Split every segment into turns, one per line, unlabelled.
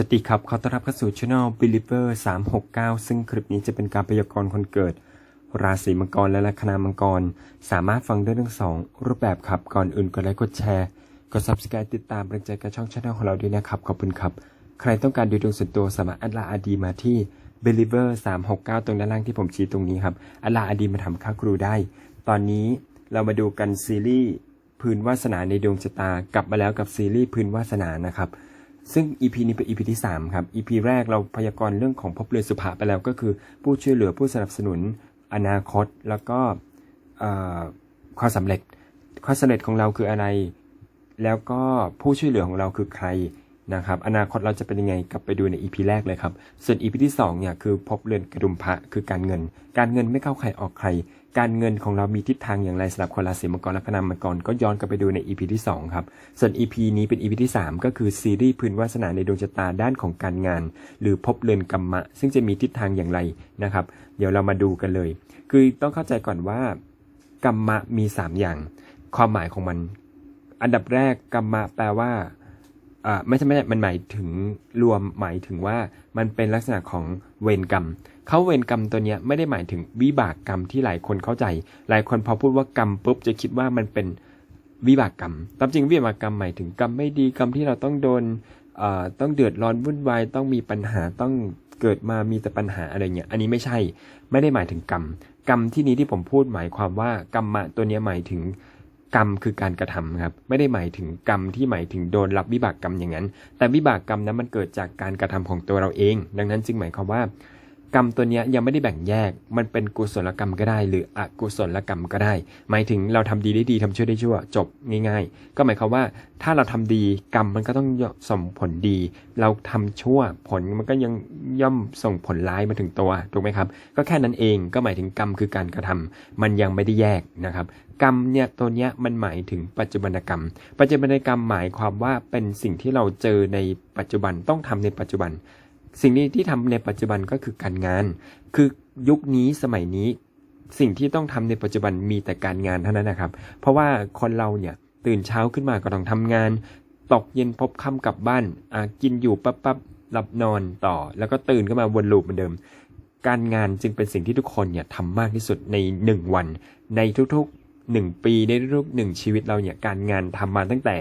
สวัสดีครับ ขอต้อนรับเข้าสู่ Channel Believer 369 ซึ่งคลิปนี้จะเป็นการพยากรณ์คนเกิด ราศีมังกรและลัคนามังกร สามารถฟังได้ทั้งสองรูปแบบครับ ก่อนอื่นกดไลค์กดแชร์ กด Subscribe ติดตามเป็นใจกับช่อง Channel ของเราด้วยนะครับ ขอบคุณครับ ใครต้องการดูดวงส่วนตัวสามารถอัดลาอาดีมาที่ Believer 369 ตรงด้านล่างที่ผมชี้ตรงนี้ครับ อัดลาอาดีมาทำค่าครูได้ ตอนนี้เรามาดูกันซีรีส์พื้นวาสนาในดวงชะตากลับมาแล้วกับซีรีส์พื้นวาสนานะครับ ซึ่ง EP นี้เป็น EP ที่ 3 ครับ EP แรกเราพยากรณ์เรื่องของพบเรือสุภาไปแล้วก็คือ ผู้ช่วยเหลือผู้สนับสนุนอนาคต แล้วก็ความสำเร็จ ความสำเร็จของเราคืออะไร แล้วก็ผู้ช่วยเหลือของเราคือใคร นะครับ อนาคตเราจะเป็นยังไงกลับไปดูใน EP แรกเลยครับ ส่วน EP ที่2เนี่ยคือพบเรือนกระดุมพระคือการเงิน การเงินไม่เข้าใครออกใคร การเงินของเรามีทิศทางอย่างไรสำหรับคนราศีมังกรและคณามังกรก็ย้อนกลับไปดูใน EP ที่2ครับ ส่วน EP นี้เป็น EP ที่ 3 ก็คือซีรีส์พื้นวาสนาในดวงชะตาด้านของการงาน หรือพบเรือนกรรมะ ซึ่งจะมีทิศทางอย่างไรนะครับ เดี๋ยวเรามาดูกันเลย คือต้องเข้าใจก่อนว่ากรรมะมี 3 อย่าง ความหมายของมัน อันดับแรกกรรมะแปลว่า อ่าไม่ใช่ไม่ใช่มันหมายถึงรวมหมายถึงว่ามันเป็นลักษณะของเวรกรรมเขาเวรกรรมตัวเนี้ยไม่ได้หมายถึงวิบากกรรมที่หลายคนเข้าใจ หลายคนพอพูดว่ากรรมปุ๊บจะคิดว่ามันเป็นวิบากกรรมตามจริงวิบากกรรมหมายถึงกรรมไม่ดีกรรมที่เราต้องโดนเอ่อต้องเดือดร้อนวุ่นวายต้องมีปัญหาต้องเกิดมามีแต่ปัญหาอะไรเงี้ย อันนี้ไม่ใช่ ไม่ได้หมายถึงกรรม กรรมที่นี้ที่ผมพูดหมายความว่ากรรมะตัวเนี้ยหมายถึง กรรมคือการกระทำครับ ไม่ได้หมายถึงกรรมที่หมายถึงโดนรับวิบากกรรมอย่างนั้น แต่วิบากกรรมนั้นมันเกิดจากการกระทำของตัวเราเอง ดังนั้นจึงหมายความว่า กรรมตัวนี้ยังไม่ได้แบ่งแยก มันเป็นกุศลกรรมก็ได้ หรืออกุศลกรรมก็ได้ หมายถึงเราทำดีได้ดีทำชั่วได้ชั่ว จบง่าย ๆ ก็หมายความว่าถ้าเราทำดีกรรมมันก็ต้องส่งผลดี เราทำชั่วผลมันก็ยังย่อมส่งผลร้ายมาถึงตัวถูกไหมครับ ก็แค่นั้นเองก็หมายถึงกรรมคือการกระทำมันยังไม่ได้แยกนะครับ กรรมเนี่ยตัวเนี้ยมันหมายถึงปัจจุบันกรรม ปัจจุบันกรรมหมายความว่าเป็นสิ่งที่เราเจอในปัจจุบันต้องทำในปัจจุบัน สิ่งนี้ที่ทำในปัจจุบันก็คือการงาน คือยุคนี้สมัยนี้ สิ่งที่ต้องทำในปัจจุบันมีแต่การงานเท่านั้นนะครับ เพราะว่าคนเราเนี่ยตื่นเช้าขึ้นมาก็ต้องทำงาน ตกเย็นพบค่ำกลับบ้านกินอยู่ปั๊บปั๊บหลับนอนต่อ แล้วก็ตื่นขึ้นมาวนลูปเหมือนเดิม การงานจึงเป็นสิ่งที่ทุกคนเนี่ยทำมากที่สุดในหนึ่งวัน ในทุกๆ หนึ่งปีในทุกหนึ่งชีวิตเราเนี่ยการงานทำมาตั้งแต่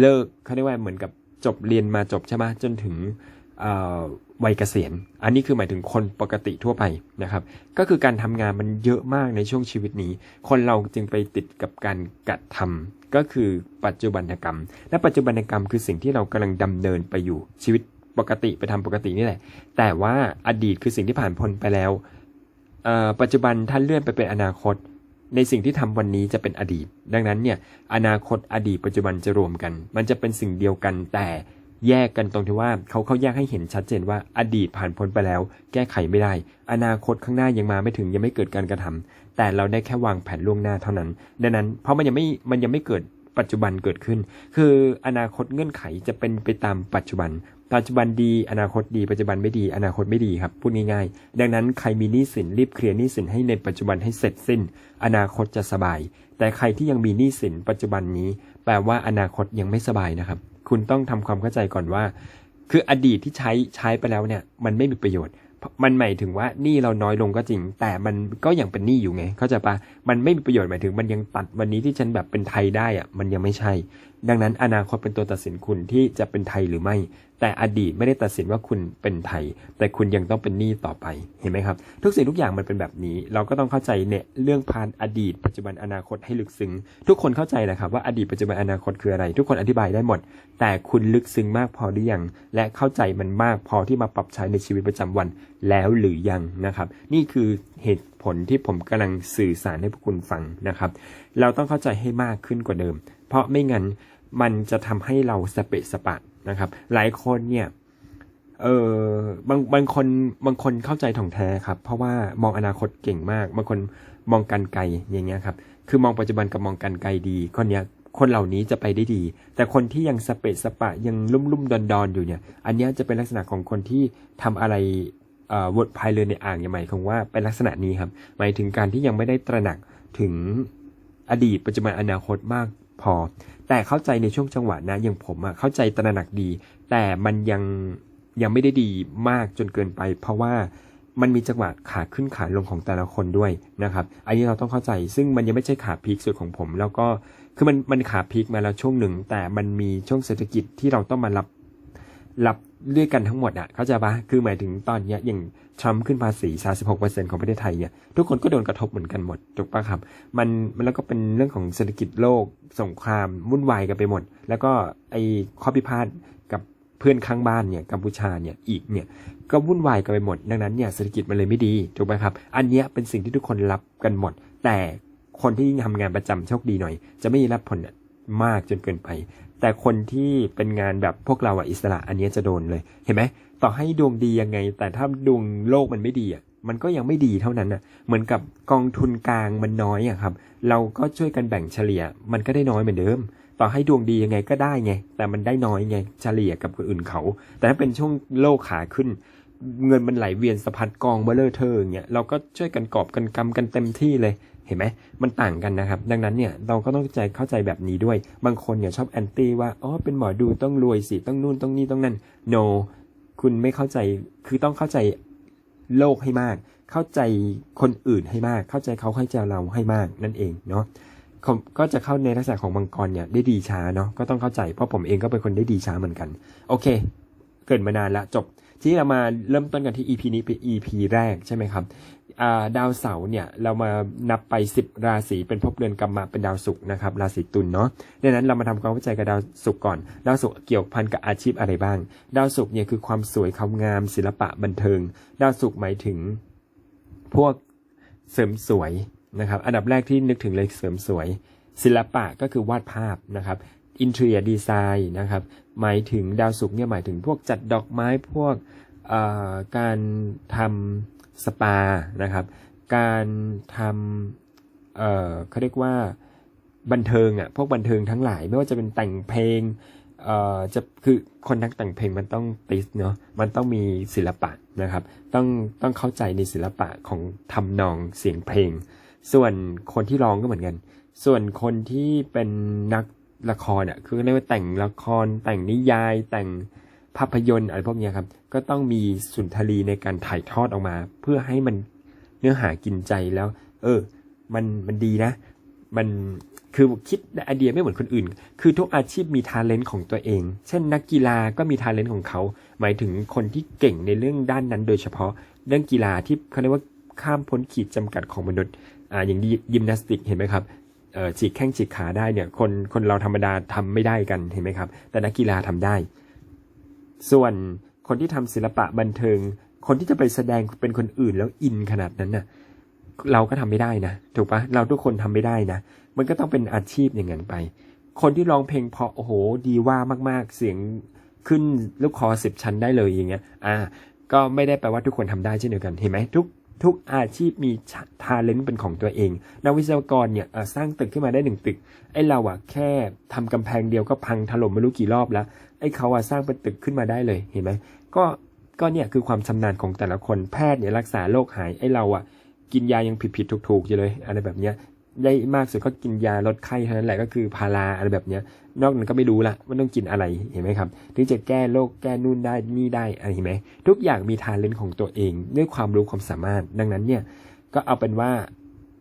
เลิกเขาเรียกว่าเหมือนกับจบเรียนมาจบใช่ไหมจนถึงวัยเกษียณ อันนี้คือหมายถึงคนปกติทั่วไปนะครับ ก็คือการทำงานมันเยอะมากในช่วงชีวิตนี้ คนเราจึงไปติดกับการกระทำก็คือปัจจุบันกรรม และปัจจุบันกรรมคือสิ่งที่เรากำลังดำเนินไปอยู่ชีวิตปกติไปทำปกตินี่แหละ แต่ว่าอดีตคือสิ่งที่ผ่านพ้นไปแล้วปัจจุบันท่านเลื่อนไปเป็นอนาคต ในสิ่งที่ทำวันนี้จะเป็นอดีต ดังนั้นเนี่ยอนาคตอดีตปัจจุบันจะรวมกัน มันจะเป็นสิ่งเดียวกันแต่แยกกันตรงที่ว่าเขาเขาแยกให้เห็นชัดเจนว่าอดีตผ่านพ้นไปแล้ว แก้ไขไม่ได้ อนาคตข้างหน้ายังมาไม่ถึงยังไม่เกิดการกระทำแต่เราได้แค่วางแผนล่วงหน้าเท่านั้น ดังนั้นเพราะมันยังไม่มันยังไม่เกิดปัจจุบันเกิดขึ้น คืออนาคตเงื่อนไขจะเป็นไปตามปัจจุบัน ปัจจุบันดีอนาคตดีปัจจุบันไม่ดี อนาคตไม่ดีครับพูดง่ายๆดังนั้นใครมีหนี้สินรีบเคลียร์หนี้สินให้ในปัจจุบันให้เสร็จสิ้น อนาคตจะสบาย แต่ใครที่ยังมีหนี้สินปัจจุบันนี้ แปลว่าอนาคตยังไม่สบายนะครับ คุณต้องทำความเข้าใจก่อนว่า คืออดีตที่ใช้ใช้ไปแล้วเนี่ย มันไม่มีประโยชน์ มันหมายถึงว่าหนี้เราน้อยลงก็จริง แต่มันก็ยังเป็นหนี้อยู่ไง เข้าใจปะมันไม่มีประโยชน์หมายถึง มันยังตัดวันนี้ที่ฉันแบบเป็นไทยได้อะมันยังไม่ใช่ ดังนั้นอนาคตเป็นตัวตัดสินคุณที่จะเป็นไทยหรือไม่ แต่อดีตไม่ได้ตัดสินว่าคุณเป็นไทย แต่คุณยังต้องเป็นหนี้ต่อไปเห็นไหมครับ ทุกสิ่งทุกอย่างมันเป็นแบบนี้ เราก็ต้องเข้าใจเนี่ยเรื่องผ่านอดีต ปัจจุบันอนาคตให้ลึกซึ้ง ทุกคนเข้าใจแหละครับว่าอดีตปัจจุบันอนาคตคืออะไร ทุกคนอธิบายได้หมด แต่คุณลึกซึ้งมากพอหรือยัง และเข้าใจมันมากพอที่มาปรับใช้ในชีวิตประจำวันแล้วหรือยังนะครับ นี่คือเหตุผลที่ผมกำลังสื่อสารให้พวกคุณฟังนะครับ เราต้องเข้าใจให้มากขึ้นกว่าเดิม เพราะไม่งั้นมันจะทำให้เราสเปะสปะ นะครับ หลายคนเนี่ยเออบางบางคนบางคนเข้าใจถ่องแท้ครับ เพราะว่ามองอนาคตเก่งมาก บางคนมองการไกลอย่างเงี้ยครับ คือมองปัจจุบันกับมองการไกลดี คนเนี้ยคนเหล่านี้จะไปได้ดี แต่คนที่ยังสเปะสปะยังลุ่มลุ่มดอนดอนอยู่เนี่ย อันเนี้ยจะเป็นลักษณะของคนที่ทำอะไรเอ่อวดพายเรือในอ่างอย่างหมายของว่าเป็นลักษณะนี้ครับ หมายถึงการที่ยังไม่ได้ตระหนักถึงอดีตปัจจุบันอนาคตมากพอ แต่เข้าใจในช่วงจังหวะนะอย่างผมอะเข้าใจตระหนักดี แต่มันยังยังไม่ได้ดีมากจนเกินไป เพราะว่ามันมีจังหวะขาขึ้นขาลงของแต่ละคนด้วยนะครับ อันนี้เราต้องเข้าใจ ซึ่งมันยังไม่ใช่ขาพีคสุดของผม แล้วก็คือมันมันขาพีคมาแล้วช่วงหนึ่ง แต่มันมีช่วงเศรษฐกิจที่เราต้องมารับ รับด้วยกันทั้งหมดอะเข้าใจปะคือหมายถึงตอนเนี้ยอย่างทรัมป์ขึ้นภาษี36%ของประเทศไทยเนี่ยทุกคนก็โดนกระทบเหมือนกันหมดถูกปะครับ มันมันแล้วก็เป็นเรื่องของเศรษฐกิจโลกสงครามวุ่นวายกันไปหมด แล้วก็ไอ้ข้อพิพาทกับเพื่อนข้างบ้านเนี่ยกัมพูชาเนี่ยอีกเนี่ยก็วุ่นวายกันไปหมด ดังนั้นเนี่ยเศรษฐกิจมันเลยไม่ดีถูกไหมครับ อันเนี้ยเป็นสิ่งที่ทุกคนรับกันหมด แต่คนที่ทำงานประจำโชคดีหน่อย จะไม่ได้รับผลมากจนเกินไป แต่คนที่เป็นงานแบบพวกเราอะอิสระ อันนี้จะโดนเลย เห็นไหมต่อให้ดวงดียังไง แต่ถ้าดวงโลกมันไม่ดีอะมันก็ยังไม่ดีเท่านั้นอะเหมือนกับกองทุนกลางมันน้อยอะครับ เราก็ช่วยกันแบ่งเฉลี่ย มันก็ได้น้อยเหมือนเดิม ต่อให้ดวงดียังไงก็ได้ไง แต่มันได้น้อยไง เฉลี่ยกับคนอื่นเขา แต่ถ้าเป็นช่วงโลกขาขึ้น เงินมันไหลเวียนสะพัดกองเบลเลอร์เธออย่างเงี้ย เราก็ช่วยกันกอบกันกำกันเต็มที่เลย เห็นไหมมันต่างกันนะครับ ดังนั้นเนี่ยเราก็ต้องใจเข้าใจแบบนี้ด้วย บางคนเนี่ยชอบแอนตี้ว่าอ๋อเป็นหมอดูต้องรวยสิต้องนู่นต้องนี่ต้องนั่น no คุณไม่เข้าใจคือต้องเข้าใจโลกให้มาก เข้าใจคนอื่นให้มาก เข้าใจเขาเข้าใจเราให้มากนั่นเองเนาะก็จะเข้าในลักษณะของมังกรเนี่ยได้ดีช้าเนาะก็ต้องเข้าใจเพราะผมเองก็เป็นคนได้ดีช้าเหมือนกัน โอเค เกิดมานานล้วจบทีนี้เรามาเริ่มต้นกันที่ EP นี้เป็น EP แรกใช่ไหมครับ ดาวเสาร์เนี่ยเรามานับไป 10 ราศีเป็นภพเรือนกรรมะเป็นดาวศุกร์นะครับราศีตุลเนาะดังนั้นเรามาทำความเข้าใจกับดาวศุกร์ก่อน ดาวศุกร์เกี่ยวพันกับอาชีพอะไรบ้าง ดาวศุกร์เนี่ยคือความสวยความงาม ศิลปะบันเทิง ดาวศุกร์หมายถึงพวกเสริมสวยนะครับอันดับแรกที่นึกถึงเลยเสริมสวย ศิลปะก็คือวาดภาพนะครับอินเทรียดีไซน์นะครับหมายถึงดาวศุกร์เนี่ยหมายถึงพวกจัดดอกไม้พวกการทำ สปานะครับ การทำเอ่อเขาเรียกว่าบันเทิงอะพวกบันเทิงทั้งหลาย ไม่ว่าจะเป็นแต่งเพลงเอ่อจะคือคนนักแต่งเพลงมันต้องติสเนาะมันต้องมีศิลปะนะครับ ต้องต้องเข้าใจในศิลปะของทำนองเสียงเพลง ส่วนคนที่ร้องก็เหมือนกัน ส่วนคนที่เป็นนักละครอะคือเรียกว่าแต่งละคร แต่งนิยายแต่ง ภาพยนตร์อะไรพวกนี้ครับ ก็ต้องมีสุนทรีในการถ่ายทอดออกมา เพื่อให้มันเนื้อหากินใจแล้ว เออ มันมันดีนะ มันคือคิดไอเดียไม่เหมือนคนอื่น คือทุกอาชีพมีทาเลนต์ของตัวเอง เช่นนักกีฬาก็มีทาเลนต์ของเขา หมายถึงคนที่เก่งในเรื่องด้านนั้น โดยเฉพาะเรื่องกีฬาที่เขาเรียกว่าข้ามพ้นขีดจำกัดของมนุษย์ อ่า อย่างยิมนาสติกเห็นไหมครับเอ่อฉีกแข้งฉีกขาได้เนี่ย คนคนเราธรรมดาทำไม่ได้กันเห็นไหมครับ แต่นักกีฬาทำได้ ส่วนคนที่ทำศิลปะบันเทิง คนที่จะไปแสดงเป็นคนอื่นแล้วอินขนาดนั้นน่ะ เราก็ทำไม่ได้นะถูกปะเราทุกคนทำไม่ได้นะ มันก็ต้องเป็นอาชีพอย่างนั้นไป คนที่ร้องเพลงเพราะโอ้โห ดีว่ามากๆเสียงขึ้นลูกคอสิบชั้นได้เลยอย่างเงี้ย อ่า ก็ไม่ได้แปลว่าทุกคนทำได้เช่นเดียวกันเห็นไหมทุกทุกอาชีพมีทาเลนต์เป็นของตัวเอง นักวิศวกรเนี่ยสร้างตึกขึ้นมาได้หนึ่งตึก ไอเราอะแค่ทำกำแพงเดียวก็พังถล่มไม่รู้กี่รอบแล้ว ไอ้เขาอะสร้างเป็นตึกขึ้นมาได้เลยเห็นไหมก็ก็เนี่ยคือความชำนาญของแต่ละคนแพทย์เนี่ยรักษาโรคหายไอ้เราอะกินยายังผิดๆถูกๆอยู่เลยอะไรแบบเนี้ยได้มากสุดก็กินยาลดไข้เท่านั้นแหละก็คือพาราอะไรแบบเนี้ย นอกนั้นก็ไม่รู้ละว่าต้องกินอะไรเห็นไหมครับถึงจะแก้โรคแก้นู่นได้นี่ได้อะไรเห็นไหมทุกอย่างมีทาเลนต์ของตัวเอง ด้วยความรู้ความสามารถ ดังนั้นเนี่ยก็เอาเป็นว่า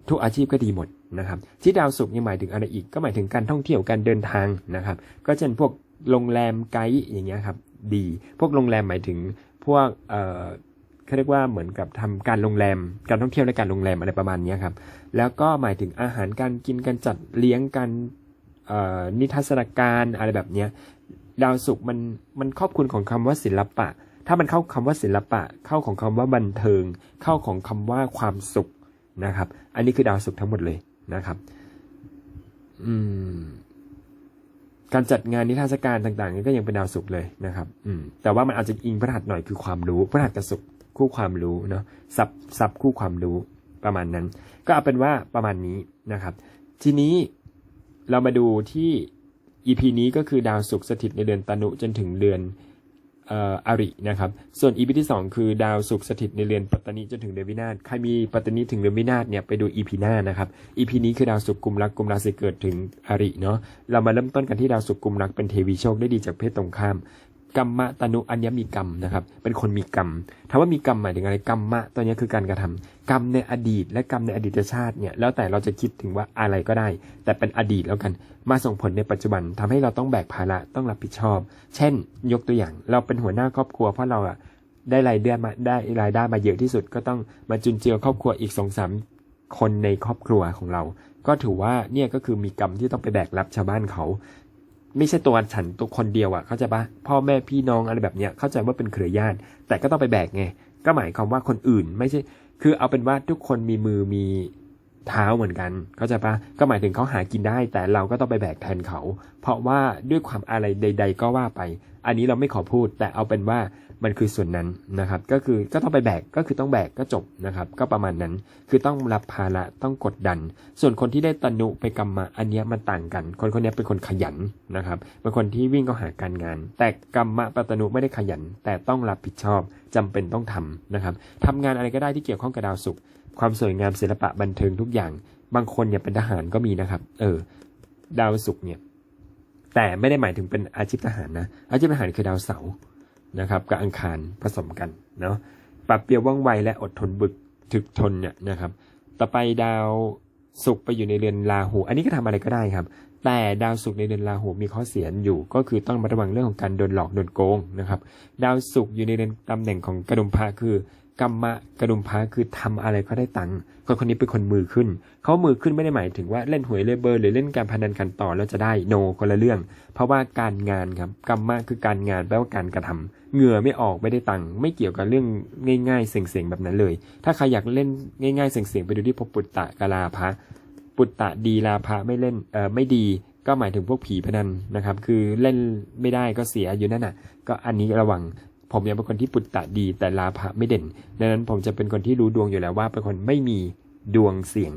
ทุกอาชีพก็ดีหมดนะครับ ที่ดาวศุกร์ยังหมายถึงอะไรอีกก็หมายถึงการท่องเที่ยวการเดินทางนะครับ ก็เช่นพวก โรงแรมไกด์อย่างเงี้ยครับ ดี พวกโรงแรมหมายถึงพวกเอ่อเขาเรียกว่าเหมือนกับทำการโรงแรม การท่องเที่ยวและการโรงแรมอะไรประมาณนี้ครับ แล้วก็หมายถึงอาหารการกินการจัดเลี้ยงการนิทรรศการอะไรแบบเนี้ยดาวศุกมันมันครอบคลุมของคำว่าศิลปะ ถ้ามันเข้าคำว่าศิลปะ เข้าของคำว่าบันเทิง เข้าของคำว่าความสุขนะครับ อันนี้คือดาวศุกทั้งหมดเลยนะครับ อืม การจัดงานนิทรรศการต่างๆนี่ก็ยังเป็นดาวศุกร์เลยนะครับ อืม แต่ว่ามันอาจจะอิงพระหัสหน่อยคือความรู้พระหัสกับศุกร์คู่ความรู้เนาะซับซับคู่ความรู้ประมาณนั้น ก็เอาเป็นว่าประมาณนี้นะครับ ทีนี้เรามาดูที่ EP นี้ก็คือดาวศุกร์สถิตในเดือนตนุจนถึงเดือน อออารินะครับ ส่วน EP ที่ 2 คือดาวสุขสถิตในเรือนปัตตานีจนถึงเดือนวินาศใครมีปัตตานีถึงเดือนวินาศเนี่ยไปดู EP หน้านะครับ EP นี้คือดาวศุกร์กุมรักกุมราศีเกิดถึงอาริเนาะเรามาเริ่มต้นกันที่ดาวศุกร์กุมรักเป็นเทวีโชคได้ดีจากเพศตรงข้าม กรรมะตนุอัญมีกรรมนะครับ เป็นคนมีกรรมถามว่ามีกรรมหมายถึงอะไรกรรมะตัวนี้คือการกระทำกรรมในอดีต และกรรมในอดีตชาติเนี่ยแล้วแต่เราจะคิดถึงว่าอะไรก็ได้ แต่เป็นอดีตแล้วกัน มาส่งผลในปัจจุบันทำให้เราต้องแบกภาระต้องรับผิดชอบ เช่น ยกตัวอย่าง เราเป็นหัวหน้าครอบครัวเพราะเราอะได้รายเดือนมาได้รายได้มาเยอะที่สุดก็ต้องมาจุนเจือครอบครัวอีกสองสามคนในครอบครัวของเรา ก็ถือว่าเนี่ยก็คือมีกรรมที่ต้องไปแบกรับชาวบ้านเขา ไม่ใช่ตัวฉันตัวคนเดียวอะ่ะเข้าใจปะพ่อแม่พี่น้องอะไรแบบเนี้ยเข้าใจว่าเป็นเครือญาติ แต่ก็ต้องไปแบกไงก็หมายความว่าคนอื่นไม่ใช่ คือเอาเป็นว่าทุกคนมีมือมีเท้าเหมือนกัน เข้าใจปะก็หมายถึงเขาหากินได้ แต่เราก็ต้องไปแบกแทนเขา เพราะว่าด้วยความอะไรใด ๆ ก็ว่าไป อันนี้เราไม่ขอพูด แต่เอาเป็นว่า มันคือส่วนนั้นนะครับ ก็คือก็ต้องไปแบกก็คือต้องแบกก็จบนะครับ ก็ประมาณนั้นคือต้องรับภาระต้องกดดัน ส่วนคนที่ได้ตนุไปกรรมะอันนี้มันต่างกัน คนคนนี้เป็นคนขยันนะครับเป็นคนที่วิ่งเข้าหาการงาน แต่กรรมะปตนุไม่ได้ขยัน แต่ต้องรับผิดชอบจำเป็นต้องทำนะครับทำงานอะไรก็ได้ที่เกี่ยวข้องกับดาวศุกร์ความสวยงามศิลปะบันเทิงทุกอย่าง บางคนเนี่ยเป็นทหารก็มีนะครับ เออ ดาวศุกร์เนี่ยแต่ไม่ได้หมายถึงเป็นอาชีพทหารนะ อาชีพทหารคือดาวเสาร์ นะครับกับอังคารผสมกันเนาะปรับเปรียวว่องไวและอดทนบึกถึกทนเนี่ยนะครับต่อไปดาวศุกร์ไปอยู่ในเรือนราหู อันนี้ก็ทำอะไรก็ได้ครับ แต่ดาวศุกร์ในเรือนราหูมีข้อเสียอยู่ ก็คือต้องระวังเรื่องของการโดนหลอกโดนโกงนะครับ ดาวศุกร์อยู่ในเรือนตำแหน่งของกระดุมพระคือ กรรมะกระดุมพระคือทำอะไรก็ได้ตังค์คนคนนี้เป็นคนมือขึ้น เขามือขึ้นไม่ได้หมายถึงว่าเล่นหวยเลเบอร์หรือเล่นการพนันกันต่อแล้วจะได้โนคนละเรื่อง เพราะว่าการงานครับกรรมะคือการงานแปลว่าการกระทำเหงื่อไม่ออกไม่ได้ตังค์ไม่เกี่ยวกับเรื่องง่ายๆ เสียงๆแบบนั้นเลย ถ้าใครอยากเล่นง่ายๆเสียงๆไปดูที่พบปุตตะกาลาภะปุตตะดีลาภะไม่เล่นเออไม่ดีก็หมายถึงพวกผีพนันนะครับ คือเล่นไม่ได้ก็เสียอยู่นั่นน่ะ ก็อันนี้ระวัง ผมเนี่ยเป็นคนที่ปุตตะดี แต่ลาภะไม่เด่น ดังนั้นผมจะเป็นคนที่รู้ดวงอยู่แล้วว่าเป็นคนไม่มีดวงเสี่ยง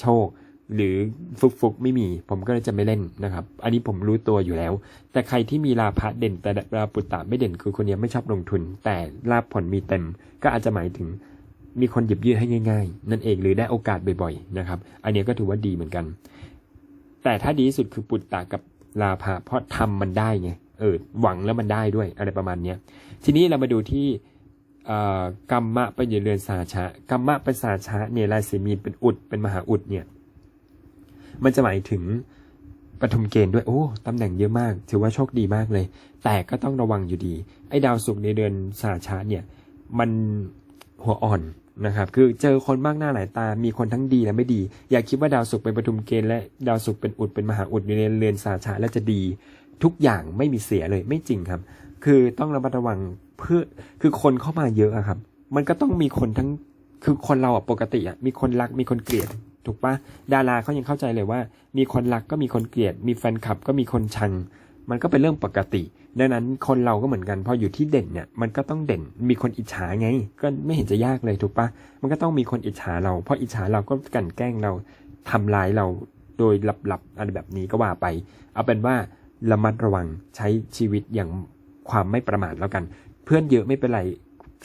โชค หรือฟุกฟุกๆไม่มี ผมก็เลยจะไม่เล่นนะครับ อันนี้ผมรู้ตัวอยู่แล้ว แต่ใครที่มีลาภะเด่น แต่ลาปุตตะไม่เด่น คือคนนี้ไม่ชอบลงทุน แต่ลาภผลมีเต็ม ก็อาจจะหมายถึงมีคนหยิบยื่นให้ง่าย ๆ นั่นเองหรือได้โอกาสบ่อยๆนะครับ อันนี้ก็ถือว่าดีเหมือนกัน แต่ถ้าดีที่สุดคือปุตตะกับลาภะเพราะทำมันได้ไง เออหวังแล้วมันได้ด้วยอะไรประมาณเนี้ยทีนี้เรามาดูที่กรรมะเป็นอยู่เรือนสาชะกรรมะเป็นสาชะเนี่ยราศีมีนเป็นอุดเป็นมหาอุดเนี่ยมันจะหมายถึงปฐมเกณฑ์ด้วยโอ้ตำแหน่งเยอะมาก ถือว่าโชคดีมากเลย แต่ก็ต้องระวังอยู่ดี ไอ้ดาวศุกร์ในเดือนสาชะเนี่ย มันหัวอ่อนนะครับ คือเจอคนมากหน้าหลายตา มีคนทั้งดีและไม่ดี อย่าคิดว่าดาวศุกร์เป็นปฐมเกณฑ์และดาวศุกร์เป็นอุดเป็นมหาอุดอยู่ในเรือนสาชะแล้วจะดี ทุกอย่างไม่มีเสียเลยไม่จริงครับ คือต้องระมัดระวังเพื่อคือคนเข้ามาเยอะอะครับ มันก็ต้องมีคนทั้งคือคนเราอะปกติอะมีคนรักมีคนเกลียด ถูกปะดาราเขายังเข้าใจเลยว่า มีคนรักก็มีคนเกลียด มีแฟนคลับก็มีคนชัง มันก็เป็นเรื่องปกติ ดังนั้นคนเราก็เหมือนกันพออยู่ที่เด่นเนี่ยมันก็ต้องเด่นมีคนอิจฉาไง ก็ไม่เห็นจะยากเลยถูกปะมันก็ต้องมีคนอิจฉาเราเพราะอิจฉาเราก็กั่นแกล้งเราทำร้ายเราโดยหลับๆอะไรแบบนี้ก็ว่าไป เอาเป็นว่า ระมัดระวังใช้ชีวิตอย่างความไม่ประมาทแล้วกัน เพื่อนเยอะไม่เป็นไร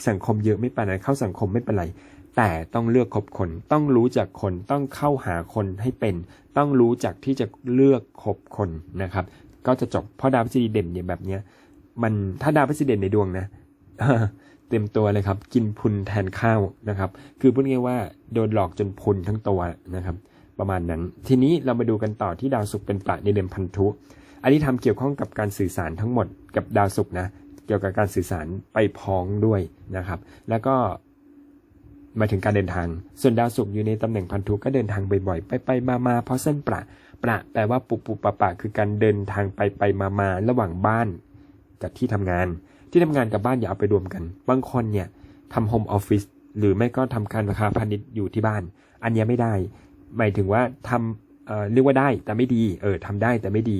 สังคมเยอะไม่เป็นไรเข้าสังคมไม่เป็นไรแต่ต้องเลือกคบคน ต้องรู้จักคน ต้องเข้าหาคนให้เป็น ต้องรู้จักที่จะเลือกคบคนนะครับ ก็จะจบ เพราะดาวพฤหัสเด่นเนี่ยแบบเนี้ย มันถ้าดาวพฤหัสเด่นในดวงนะเต็มตัวเลยครับ กินพุนแทนข้าวนะครับ คือพูดง่ายว่าโดนหลอกจนพุนทั้งตัวนะครับ ประมาณนั้น ทีนี้เรามาดูกันต่อที่ดาวศุกร์เป็นประในเดือนพันธุ อันนี้ทำเกี่ยวข้องกับการสื่อสารทั้งหมดกับดาวศุกร์นะ เกี่ยวกับการสื่อสารไปพ้องด้วยนะครับ แล้วก็มาถึงการเดินทาง ส่วนดาวศุกร์อยู่ในตำแหน่งพันธุก็เดินทางบ่อยๆ ไปไปมามาเพราะเส้นประประแปลว่าปุบปุบปะปะคือการเดินทางไปไปมามาระหว่างบ้านกับที่ทำงาน ที่ทำงานกับบ้านอย่าเอาไปรวมกัน บางคนเนี่ยทำโฮมออฟฟิศหรือไม่ก็ทำการค้าพาณิชย์อยู่ที่บ้าน อันนี้ไม่ได้ หมายถึงว่าทำเเรียกว่าได้แต่ไม่ดี เออทำได้แต่ไม่ดี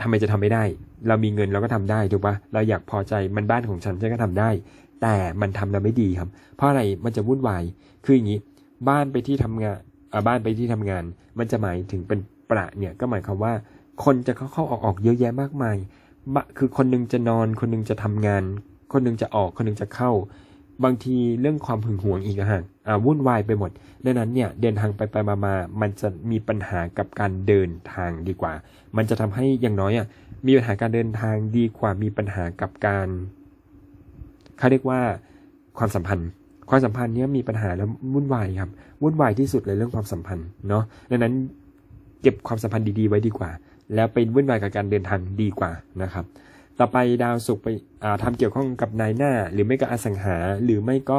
ทำไมจะทำไม่ได้ เรามีเงินเราก็ทำได้ถูกปะเราอยากพอใจมันบ้านของฉันฉันก็ทำได้ แต่มันทำแล้วไม่ดีครับ เพราะอะไรมันจะวุ่นวายคืออย่างนี้ บ้านไปที่ทำงานอ่อบ้านไปที่ทำงาน มันจะหมายถึงเป็นประเนี่ยก็หมายความว่า คนจะเข้าเข้าออกออกเยอะแยะมากมายคือคนหนึงจะนอน คนหนึงจะทำงาน คนหนึงจะออกคนหนึงจะเข้า บางทีเรื่องความหึงหวงอีกอะฮะอ่าวุ่นวายไปหมด ดังนั้นเนี่ยเดินทางไปไปมามามันจะมีปัญหากับการเดินทางดีกว่า มันจะทำให้อย่างน้อยอะมีปัญหาการเดินทางดีกว่ามีปัญหากับการเขาเรียกว่าความสัมพันธ์ ความสัมพันธ์เนี้ยมีปัญหาแล้ววุ่นวายครับวุ่นวายที่สุดเลยเรื่องความสัมพันธ์เนาะดังนั้นเก็บความสัมพันธ์ดีๆไว้ดีกว่า แล้วไปวุ่นวายกับการเดินทางดีกว่านะครับ ต่อไปดาวศุกร์ไปอ่าทำเกี่ยวข้องกับนายหน้า หรือไม่ก็อสังหา หรือไม่ก็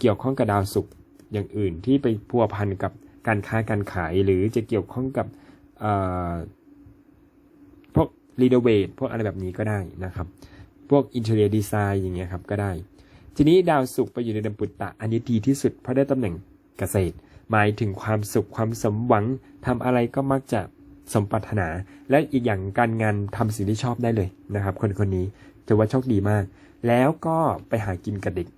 เกี่ยวข้องกับดาวศุกร์อย่างอื่นที่ไปพัวพันกับการค้าการขาย หรือจะเกี่ยวข้องกับพวกรีโนเวทพวกอะไรแบบนี้ก็ได้นะครับ พวกอินเทอร์เนียดีไซน์อย่างเงี้ยครับก็ได้ ทีนี้ดาวศุกร์ไปอยู่ในเดือนปุตตะอันนี้ดีที่สุดเพราะได้ตำแหน่งเกษตร หมายถึงความสุขความสมหวังทำอะไรก็มักจะ สมปรารถนา และอีกอย่างการงานทำสิ่งที่ชอบได้เลยนะครับ คนคนนี้ถือว่าโชคดีมาก แล้วก็ไปหากินกับเด็ก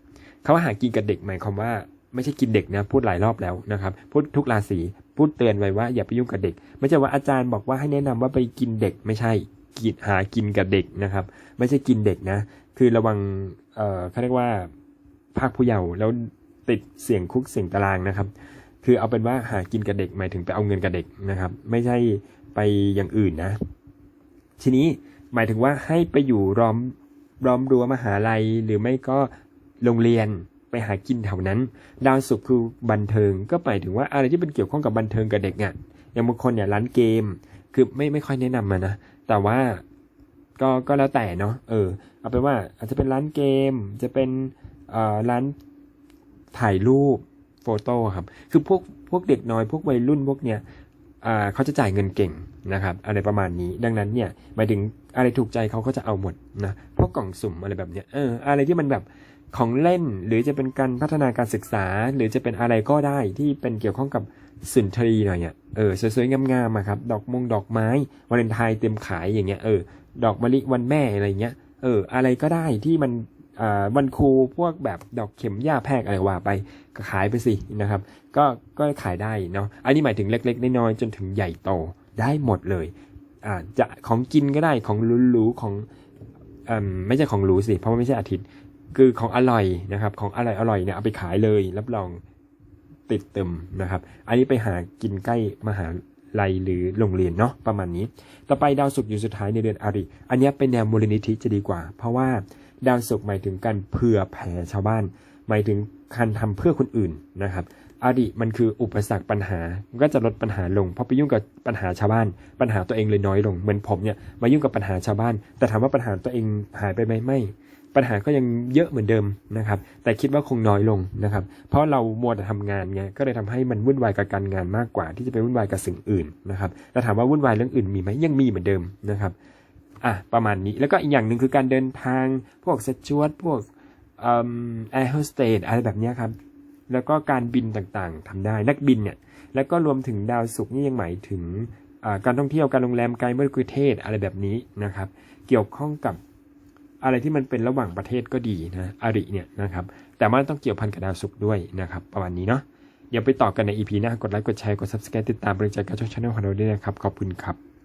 เขาว่าหากินกับเด็กหมายความว่าไม่ใช่กินเด็กนะพูดหลายรอบแล้วนะครับพูดทุกราศีพูดเตือนไว้ว่าอย่าไปยุ่งกับเด็ก ไม่ใช่ว่าอาจารย์บอกว่าให้แนะนำว่าไปกินเด็กไม่ใช่กินหากินกับเด็กนะครับ ไม่ใช่กินเด็กนะ คือระวังเอ่อเขาเรียกว่าภาคผู้เยาว์แล้วติดเสี่ยงคุกเสี่ยงตารางนะครับ คือเอาเป็นว่าหากินกับเด็กหมายถึงไปเอาเงินกับเด็กนะครับ ไม่ใช่ไปอย่างอื่นนะ ทีนี้หมายถึงว่าให้ไปอยู่ล้อมล้อมรั้วมหาลัย หรือไม่ก็โรงเรียนไปหากินแถวนั้น ดาวศุกร์คือบันเทิง ก็หมายถึงว่าอะไรที่เป็นเกี่ยวข้องกับบันเทิงกับเด็กอะอย่างบางคนเนี่ยร้านเกม คือไม่ไม่ค่อยแนะนำมานะ แต่ว่าก็ก็แล้วแต่เนาะเออ เอาเป็นว่าอาจจะเป็นร้านเกม จะเป็นเอ่อร้านถ่ายรูป โฟโต้ครับ คือพวกพวกเด็กน้อยพวกวัยรุ่นพวกเนี้ยเขาจะจ่ายเงินเก่งนะครับ อะไรประมาณนี้ ดังนั้นเนี่ยหมายถึงอะไรถูกใจเขาก็จะเอาหมดนะ พวกกล่องสุ่มอะไรแบบเนี้ย เออ อะไรที่มันแบบของเล่น หรือจะเป็นการพัฒนาการศึกษา หรือจะเป็นอะไรก็ได้ที่เป็นเกี่ยวข้องกับสุนทรีหน่อยอะเออสวยๆงามๆครับ ดอกมงดอกไม้วาเลนไทน์เต็มขายอย่างเงี้ย เออ ดอกมะลิวันแม่อะไรเงี้ย เออ อะไรก็ได้ที่มัน วันครูพวกแบบดอกเข็มหญ้าแพรกอะไรว่าไปก็ขายไปสินะครับ ก็ก็ขายได้เนาะอันนี้หมายถึงเล็ก ๆ น้อยๆจนถึงใหญ่โตได้หมดเลยอ่าจะของกินก็ได้ของหรูๆของอไม่ใช่ของหรูสิเพราะว่าไม่ใช่อาทิตย์ คือของอร่อยนะครับ ของอร่อยอร่อยๆเนี่ยเอาไปขายเลยรับรองติดเต็มนะครับ อันนี้ไปหากินใกล้มหา ลัยหรือโรงเรียนเนาะประมาณนี้ ต่อไปดาวศุกร์อยู่สุดท้ายในเดือนอาริ อันนี้เป็นแนวมูลนิธิจะดีกว่า เพราะว่าดาวศุกร์หมายถึงการเผื่อแผ่ชาวบ้าน หมายถึงการทำเพื่อคนอื่นนะครับอาริมันคืออุปสรรคปัญหาก็จะลดปัญหาลงเพราะไปยุ่งกับปัญหาชาวบ้าน ปัญหาตัวเองเลยน้อยลง เหมือนผมเนี่ยมายุ่งกับปัญหาชาวบ้าน แต่ถามว่าปัญหาตัวเองหายไปไหมไม่ ปัญหาก็ยังเยอะเหมือนเดิมนะครับ แต่คิดว่าคงน้อยลงนะครับ เพราะเรามัวแต่ทำงานไงก็เลยทำให้มันวุ่นวายกับการงานมากกว่า ที่จะไปวุ่นวายกับสิ่งอื่นนะครับแต่ถามว่าวุ่นวายเรื่องอื่นมีไหมยังมีเหมือนเดิมนะครับอะประมาณนี้แล้วก็อีกอย่างหนึ่งคือการเดินทาง พวกสจวตพวกแอร์โฮสเตสอะไรแบบนี้ครับแล้วก็การบินต่างๆทำได้นักบินเนี่ยแล้วก็รวมถึงดาวศุกร์นี่ยังหมายถึงการท่องเที่ยวการโรงแรมไกลเมื่อกุเทศอะไรแบบนี้นะครับ เกี่ยวข้องกับ อะไรที่มันเป็นระหว่างประเทศก็ดีนะอาริเนี่ยนะครับ แต่มันต้องเกี่ยวพันกับดาวศุกร์ด้วยนะครับ ประมาณนี้เนาะเดี๋ยวไปต่อกันใน EP หน้ากดไลค์กดแชร์กด subscribe ติดตามบริจาคกับช่องช anel ของเราด้วยนะครับ ขอบคุณครับ